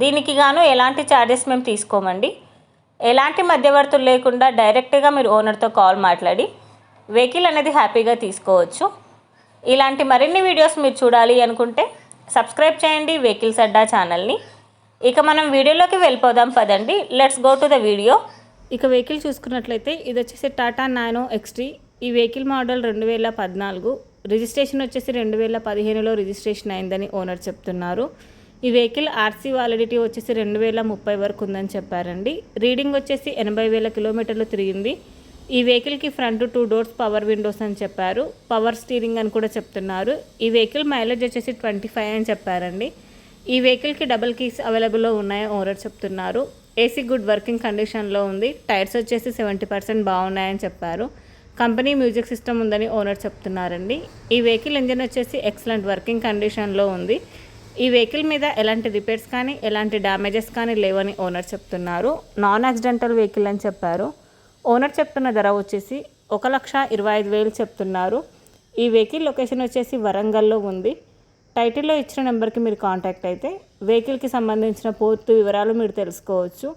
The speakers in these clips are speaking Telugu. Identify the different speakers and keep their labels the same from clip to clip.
Speaker 1: దీనికి గాను ఎలాంటి ఛార్జెస్ మేము తీసుకోమండి. ఎలాంటి మధ్యవర్తులు లేకుండా డైరెక్ట్గా మీరు ఓనర్తో కాల్ మాట్లాడి వెహికల్ అనేది హ్యాపీగా తీసుకోవచ్చు. ఇలాంటి మరిన్ని వీడియోస్ మీరు చూడాలి అనుకుంటే సబ్స్క్రైబ్ చేయండి వెహికల్స్ అడ్డా ఛానల్ని ఇక మనం వీడియోలోకి వెళ్ళిపోదాం పదండి. Let's go to the video
Speaker 2: ఇక వెహికల్ చూసుకున్నట్లయితే ఇది వచ్చేసి టాటా నానో ఎక్స్ట్రీ ఈ వెహికల్ మోడల్ రెండు వేల పద్నాలుగు. రిజిస్ట్రేషన్ వచ్చేసి రెండు వేల పదిహేనులో రిజిస్ట్రేషన్ అయిందని ఓనర్ చెప్తున్నారు. ఈ వెహికల్ ఆర్సీ వాలిడిటీ వచ్చేసి రెండు వేల ముప్పై వరకు ఉందని చెప్పారండి. రీడింగ్ వచ్చేసి ఎనభై వేల కిలోమీటర్లు తిరిగింది. ఈ వెహికల్కి front two doors power windows అని చెప్పారు. పవర్ స్టీరింగ్ అని కూడా చెప్తున్నారు. ఈ వెహికల్ మైలేజ్ వచ్చేసి ట్వంటీ ఫైవ్ అని చెప్పారండి. ఈ వెహికల్కి డబుల్ కీస్ అవైలబుల్లో ఉన్నాయని ఓనర్ చెప్తున్నారు. ఏసీ గుడ్ వర్కింగ్ కండిషన్లో ఉంది. టైర్స్ వచ్చేసి సెవెంటీ పర్సెంట్ బాగున్నాయని చెప్పారు. కంపెనీ మ్యూజిక్ సిస్టమ్ ఉందని ఓనర్ చెప్తున్నారండి. ఈ వెహికల్ ఇంజిన్ వచ్చేసి ఎక్సలెంట్ వర్కింగ్ కండిషన్లో ఉంది. ఈ వెహికల్ మీద ఎలాంటి రిపేర్స్ కానీ ఎలాంటి డ్యామేజెస్ కానీ లేవని ఓనర్ చెప్తున్నారు. నాన్ యాక్సిడెంటల్ వెహికల్ అని చెప్పారు. ఓనర్ చెప్తున్న ధర వచ్చేసి ఒక లక్ష ఇరవై ఐదు వేలు చెప్తున్నారు. ఈ వెహికల్ లొకేషన్ వచ్చేసి వరంగల్లో ఉంది. టైటిల్లో ఇచ్చిన నెంబర్కి మీరు కాంటాక్ట్ అయితే వెహికల్కి సంబంధించిన పూర్తి వివరాలు మీరు తెలుసుకోవచ్చు.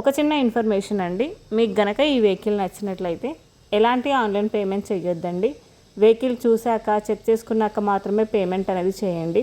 Speaker 2: ఒక చిన్న ఇన్ఫర్మేషన్ అండి మీకు గనక ఈ వెహికల్ నచ్చినట్లయితే ఎలాంటి ఆన్లైన్ పేమెంట్ చేయొద్దండి. వెహికల్ చూశాక చెక్ చేసుకున్నాక మాత్రమే పేమెంట్ అనేది చేయండి.